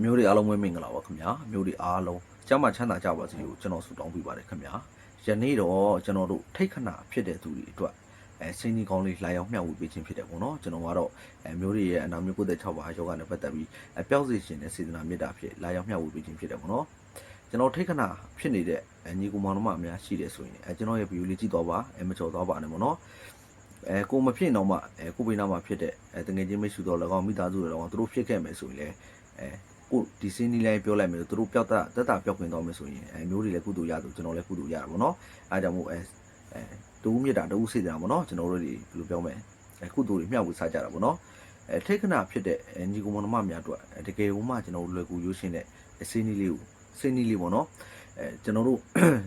မျိုးတွေအားလုံးပဲမင်္ဂလာပါခင်ဗျာမျိုးတွေအားလုံးကျမ်းမာချမ်းသာကြပါစေလို့ကျွန်တော်ဆုတောင်းပေးပါတယ်ခင်ဗျာယနေ့တော့ကျွန်တော်တို့ထိတ်ခဏဖြစ်တဲ့သူတွေအတွက်အဲစိတ်နီကောင်းလေးလာရောက်မျှဝေပေးခြင်းဖြစ်တယ်ပေါ့နော်ကျွန်တော်ကတော့အဲမျိုးတွေရဲ့အနာမျိုး96ပါးယောဂနဲ့ပတ်သက်ပြီးအပြောက်စီရှင်တဲ့စေတနာမေတ္တာဖြစ်လာရောက်မျှဝေပေးခြင်းဖြစ်တယ်ပေါ့နော်ကျွန်တော်ထိတ်ခဏဖြစ်နေတဲ့ညီကူမောင်နှမအများရှိတယ်ဆိုရင်အဲကျွန်တော်ရဲ့ဗီဒီယိုလေးကြည့်တော့ပါအဲမချော်တော့ပါနဲ့ပေါ့နော်အဲကိုမဖြစ်တော့မှအဲကိုပိနာမှာဖြစ်တဲ့အဲတငယ်ချင်းမရှိတော့၎င်းမိသားစုတွေတော့သူတို့ဖြစ်ခဲ့မယ်ဆိုရင်လည်းအဲ ကိုဒီစင်းနီလိုက်ပြောလိုက်မယ်သူတို့ပျောက်တာတက်တာပျောက်ခွင်တော့မယ်ဆိုရင်အဲမျိုးတွေလည်းကုသိုလ်ရသူကျွန်တော်လည်းကုသိုလ်ရတာပေါ့နော်အဲဒါကြောင့်မို့အဲအဲတူးမြစ်တာတူးစေတာပေါ့နော်ကျွန်တော်တို့တွေဘယ်လိုပြောမလဲအဲကုသိုလ်တွေမျှဝေစားကြတာပေါ့နော်အဲထိတ်ခဏဖြစ်တဲ့အဲညီကောင်မမများအတွက်တကယ်ကိုမှကျွန်တော်တို့လွယ်ကူရိုးရှင်းတဲ့စင်းနီလေးကိုစင်းနီလေးပေါ့နော် အဲကျွန်တော်တို့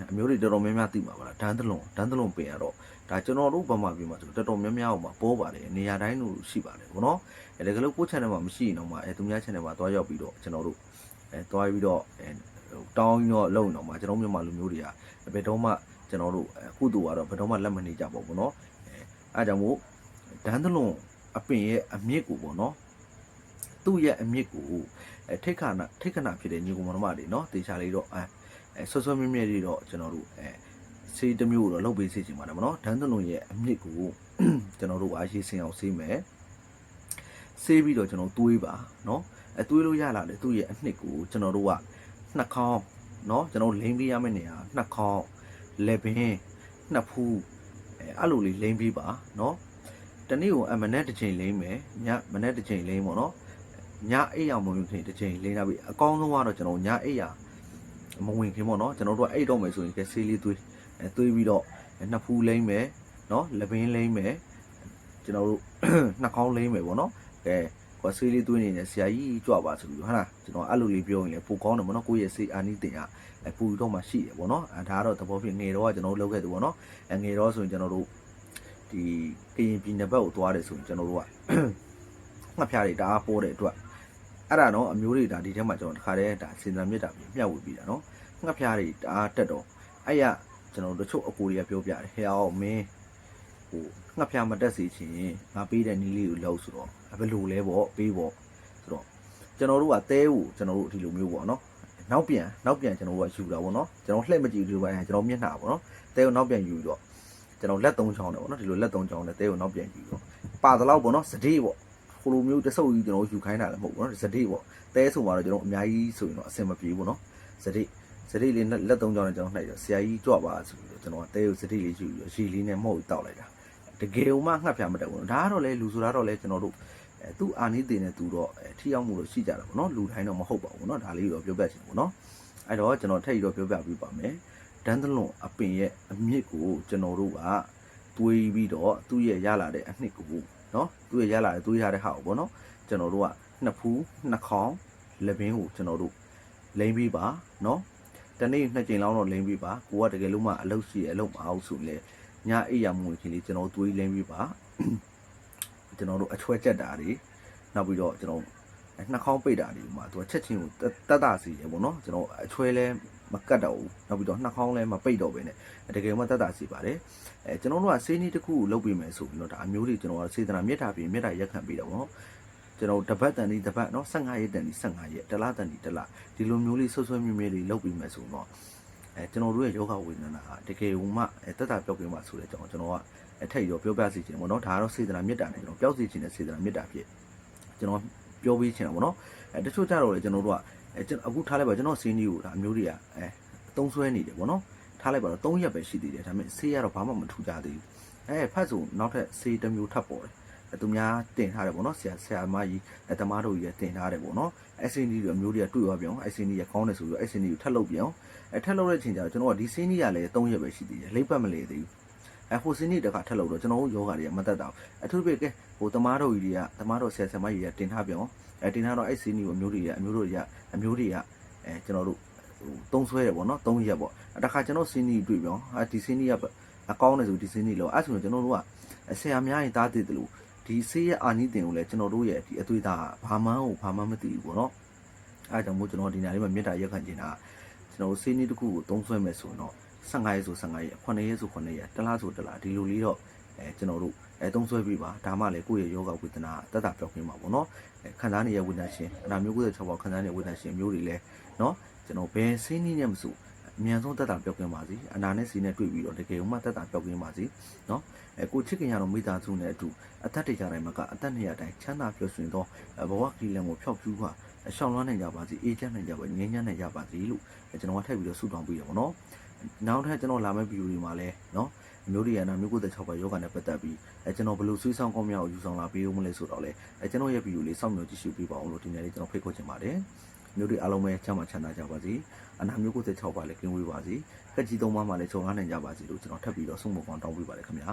အမျိုးတွေတော်တော်များများသိမှာပါလားဒန်းတလွန်ဒန်းတလွန်ပင်ရတော့ဒါကျွန်တော်တို့ဗမာပြည်မှာဆိုတော်တော်များများဟိုမှာပေါ်ပါတယ်နေရာတိုင်းလို့ရှိပါတယ်ဗောနော်အဲဒါကလေးကို channel မှာမရှိရင်တော့မှအဲသူများ channel မှာတွားရောက်ပြီးတော့ကျွန်တော်တို့အဲတွားပြီးတော့အဲတောင်းပြီးတော့လုံတော့မှကျွန်တော်မြန်မာလူမျိုးတွေကဘယ်တော့မှကျွန်တော်တို့အခုတူကတော့ဘယ်တော့မှလက်မနေကြပါဘူးဗောနော်အဲအားကြောင့်မို့ဒန်းတလွန်အပင်ရဲ့အမြင့်ကိုဗောနော်သူ့ရဲ့အမြင့်ကိုအဲထိတ်ခဏထိတ်ခဏဖြစ်တဲ့ညီကောင်မတော်မတွေနော်တေချာလေးတော့အဲ အဲဆွဆွမြဲမြဲလေးတော့ကျွန်တော်တို့အဲဆေးတစ်မျိုးတော့လုပ်ပေးစေချင်ပါတယ်ဗောနော်ဒန်းသလုံးရဲ့အမြင့်ကိုကျွန်တော်တို့အားရှိစင်အောင်ဆေးမယ်ဆေးပြီးတော့ကျွန်တော်တွေးပါနော်အဲတွေးလို့ရလာတယ်သူ့ရဲ့အနှစ်ကိုကျွန်တော်တို့ကနှစ်ခေါင်းနော်ကျွန်တော်လိမ့်ပေးရမယ့်နေရာနှစ်ခေါင်းလက်ပင်နှစ်ဖူးအဲအဲ့လိုလေးလိမ့်ပေးပါနော်တနေ့ကိုအမနဲ့တစ်ချိန်လိမ့်မယ်ညမနဲ့တစ်ချိန်လိမ့်ပေါ့နော်ညအိပ်အောင်မဝင်ခင်တစ်ချိန်လိမ့်လာပြီအကောင်းဆုံးကတော့ကျွန်တော်ညအိပ်ရ မဝင်ခင်ပေါ့နော်ကျွန်တော်တို့ကအိပ်တော့မယ်ဆိုရင်ကဲဆေးလေးတွေးအဲသွေးပြီးတော့နှစ်ဖူးလိမ့်မယ်နော်လက်ပင်လိမ့်မယ်ကျွန်တော်တို့နှစ်ခေါင်းလိမ့်မယ်ပေါ့နော်ကဲကွာဆေးလေးသွေးနေတယ်ဆရာကြီးကြွပါဆိုပြီးဟုတ်လားကျွန်တော်အဲ့လိုလေးပြောရင်လည်းပိုကောင်းတယ်ပေါ့နော်ကိုယ့်ရဲ့ဆေးအာနိတင်ကအဲပူတော့မှရှိတယ်ပေါ့နော်အဲဒါကတော့သဘောဖြင့်ငယ်တော့ကကျွန်တော်တို့လုပ်ခဲ့တယ်ပေါ့နော်အဲငယ်တော့ဆိုရင်ကျွန်တော်တို့ဒီကရင်ပြည်နယ်ဘက်ကိုသွားတယ်ဆိုရင်ကျွန်တော်တို့ကငှက်ဖျားတွေတအားပိုးတဲ့အတွက် အဲ့ဒါတော့အမျိုးတွေဒါဒီထဲမှာကျွန်တော်တခါတည်းဒါစင်စံမြစ်တာပြီးမျှဝေပြီးတာနော်ငှက်ဖျားတွေတအားတက်တော့အဲ့ရကျွန်တော်တို့တချို့အကိုတွေကပြောပြတယ်ဟဲ့အောင်မင်းဟိုငှက်ဖျားမတက်စေချင်ငါပေးတဲ့နီးလေးကိုလောက်ဆိုတော့ဘယ်လိုလဲပေါ့ပေးပေါ့ဆိုတော့ကျွန်တော်တို့ကတဲကိုကျွန်တော်တို့ဒီလိုမျိုးပေါ့နော်နောက်ပြန်နောက်ပြန်ကျွန်တော်တို့ကယူတာပေါ့နော်ကျွန်တော်လှည့်မကြည့်ဘူးဒီပိုင်းကျွန်တော်မျက်နှာပေါ့နော်တဲကိုနောက်ပြန်ယူတော့ကျွန်တော်လက်သုံးချောင်းတယ်ပေါ့နော်ဒီလိုလက်သုံးချောင်းနဲ့တဲကိုနောက်ပြန်ယူတော့ပါတလောက်ပေါ့နော်စတေးပေါ့ ဟိုလိုမျိုးတဆုပ်ကြီးကျွန်တော်ယူခိုင်းတာလည်းမဟုတ်ဘူးနော်စတေးပေါ့တဲဆိုမှတော့ကျွန်တော်အများကြီးဆိုရင်တော့အဆင်မပြေဘူးနော်စတေး စတိလေးနဲ့လက်သုံးချောင်းနဲ့ကျွန်တော်နှိုက်တော့ဆရာကြီးကြွပါဆိုပြီးတော့ကျွန်တော်ကတဲကိုစတိလေးယူပြီးတော့ရှည်လေးနဲ့မဟုတ်တောက်လိုက်တာတကယ်မှငှက်ဖြာမတက်ဘူးဒါကတော့လေလူဆိုတာတော့လေကျွန်တော်တို့အဲသူ့အာနိတင်နဲ့သူတော့အဲထိရောက်မှုလို့ရှိကြတာပေါ့နော်လူတိုင်းတော့မဟုတ်ပါဘူးเนาะဒါလေးတော့ပြောပြချင်ပေါ့နော်အဲ့တော့ကျွန်တော်ထပ်ပြီးတော့ပြောပြပေးပါမယ်ဒန်းတလွန်အပင်ရဲ့အမြင့်ကိုကျွန်တော်တို့ကတွေးပြီးတော့သူ့ရဲ့ရလာတဲ့အနှစ်ကို နော်သူ့ရဲ့ရလာတယ်သူ့ရတဲ့ဟာကိုပေါ့နော်ကျွန်တော်တို့ကနှစ်ဖူးနှစ်ခေါင်းလက်ဘင်းကိုကျွန်တော်တို့လိမ့်ပြီးပါနော်တနေ့နှစ်ကြိမ်လောက်တော့လိမ့်ပြီးပါကိုကတကယ်လို့မှအလုပ်ရှိရအလုပ်မအောင်ဆိုလေညအိယာမူခင်လေးကျွန်တော်တွေးလိမ့်ပြီးပါကျွန်တော်တို့အချွဲချက်တာတွေနောက်ပြီးတော့ကျွန်တော် နှာခေါင်းပိတ်တာတွေမှာသူကချက်ချင်းကိုတတ်တာစီရပေါ့နော်ကျွန်တော်အချွဲလဲမကတ်တော့ဘူးနောက်ပြီးတော့နှာခေါင်းလဲမပိတ်တော့ပဲနဲ့တကယ်မှတတ်တာစီပါတယ်အဲကျွန်တော်တို့ကဆေးနီးတစ်ခုကိုလုပ်ပေးမယ်ဆိုပြီးတော့ဒါအမျိုးတွေကျွန်တော်ကစေတနာမြတ်တာပြင်မြတ်တာရက်ခံပေးတာပေါ့နော်ကျွန်တော်တပတ်တန်ဒီတပတ်เนาะ15ရက်တန်ဒီ15ရက်တလားတန်ဒီတလား ဒီလိုမျိုးလေးဆွဆွမြဲမြဲလေးလုပ်ပြီးမယ်ဆိုတော့အဲကျွန်တော်တို့ရဲ့ယောဂဝေဒနာဟာတကယ်ဟုမှအဲတက်တာပြောက်ပြမှာဆိုတဲ့အကြောင်းကျွန်တော်ကအထက်ရောပြောပြစီခြင်းပေါ့နော်ဒါကတော့စေတနာမေတ္တာနဲ့ကျွန်တော်ပြောက်စီခြင်းနဲ့စေတနာမေတ္တာဖြစ်ကျွန်တော် ပြောပြီးခြင်းတာပေါ့နော်အဲတချို့ကြတော့လေကျွန်တော်တို့ကအဲကျွန်တော်အခုထားလိုက်ပါကျွန်တော်စီးနီးကိုဒါအမျိုးတွေကအဲသုံးဆွဲနေတယ်ပေါ့နော်ထားလိုက်ပါတော့3ရက်ပဲရှိသေးတယ်ဒါပေမဲ့ဆေးရတော့ဘာမှမထူကြသေးဘူးအဲဖတ်ဆိုနောက်ထပ်ဆေးတစ်မျိုးထပ်ပေါ်တယ်အဲသူများတင်ထားတယ်ပေါ့နော်ဆရာဆရာမကြီးအဲတမားတို့ကြီးတင်ထားတယ်ပေါ့နော် SND တွေအမျိုးတွေကတွေ့ရပြောင်း SND ရကောင်းတယ်ဆိုပြီးတော့ SND ကိုထပ်လုပ်ပြောင်းအဲထပ်လုပ်တဲ့အချိန်ကျတော့ကျွန်တော်ကဒီစင်းကြီးကလည်း3ရက်ပဲရှိသေးတယ်လိပ်ပတ်မလေသေးဘူး အဲဟိုစင်းကြီးတခါထပ်လုပ်တော့ကျွန်တော်တို့ယောဂတွေကမတက်တော့အထူးပဲကဲဟိုတမားတို့ကြီးတွေကတမားတို့ဆရာဆရာမကြီးတွေကတင်ထားပြောင်းအဲတင်ထားတော့အဲ့စင်းကြီးကိုအမျိုးတွေကအမျိုးတို့တွေကအမျိုးတွေကအဲကျွန်တော်တို့ဟိုသုံးဆွဲရပေါ့နော်3ရက်ပေါ့တခါကျွန်တော်စင်းကြီးတွေ့ပြောင်းအဲဒီစင်းကြီးကအကောင်းတယ်ဆိုဒီစင်းကြီးလို့အဲ့ဆိုရင်ကျွန်တော်တို့ကဆရာများရင်တားတည်တယ်လို့ဒီဆေးရအာနိတင်ကိုလည်းကျွန်တော်တို့ရဲ့ဒီအသွေးသားဘာမှန်းကိုဘာမှမသိဘူးပေါ့နော်အဲဒါကြောင့်မို့ကျွန်တော်ဒီနေ့လေးမှာမေတ္တာရက်ခံခြင်းတာကျွန်တော်စေးနေ့တစ်ခုကိုသုံးဆွဲမယ်ဆိုရင်တော့ 15ရက်ဆို15ရက်9ရက်ဆို9ရက်တစ်လားဆိုတစ်လားဒီလိုလေးတော့အဲကျွန်တော်တို့အဲသုံးဆွဲပြီးပါဒါမှလည်းကိုယ့်ရဲ့ယောဂဝေဒနာတက်တာပြောက်ခင်းမှာပေါ့နော်အဲခံစားနေရဝေဒနာရှင်အနာမျိုး96ပါခံစားနေဝေဒနာရှင်မျိုးတွေလည်းနော်ကျွန်တော်ဘယ်ဆင်းနည်းနဲ့မဆိုအမြန်ဆုံးတက်တာပြောက်ခင်းပါစီအနာနဲ့စီနဲ့တွေ့ပြီးတော့တကယ်မှတက်တာပြောက်ခင်းပါစီနော်အဲကိုချစ်ခင်ရတော့မိသားစုနဲ့အတူအသက်တကြတိုင်းမှာကအသက်200တိုင်းချမ်းသာပျော်ရွှင်သောဘဝကီလန်ကိုဖျောက်ပြူးပါအရှောင်းလွှမ်းနိုင်ကြပါစေအေးချမ်းနိုင်ကြပါငြိမ်းချမ်းနိုင်ကြပါစေလို့ကျွန်တော်ကထပ်ပြီးတော့ဆုတောင်းပေးရပါတော့ နောက်ထပ်ကျွန်တော်လာမယ့်ဗီဒီယိုတွေမှာလည်းနော်အမျိုးတွေကနာမျိုးကိုယ်သက်6ပါယောဂနဲ့ပတ်သက်ပြီးအဲကျွန်တော်ဘယ်လိုဆွေးဆောင်ကောင်းများကိုယူဆောင်လာပေးဦးမလဲဆိုတော့လေအဲကျွန်တော်ရဲ့ဗီဒီယိုလေးစောင့်မျှော်ကြည့်ရှုပေးပါအောင်လို့ဒီနေ့လေးကျွန်တော်ဖိတ်ခေါ်ချင်ပါတယ်မျိုးတွေအားလုံးပဲချမ်းသာချမ်းသာကြပါစေအနာမျိုးကိုယ်သက်6ပါလည်းကင်းဝေးပါစေခက်ကြီးသုံးပါးမှလည်းချုံကားနိုင်ကြပါစေလို့ကျွန်တော်ထပ်ပြီးတော့ဆုံးမကောင်းတောင်းပေးပါတယ်ခင်ဗျာ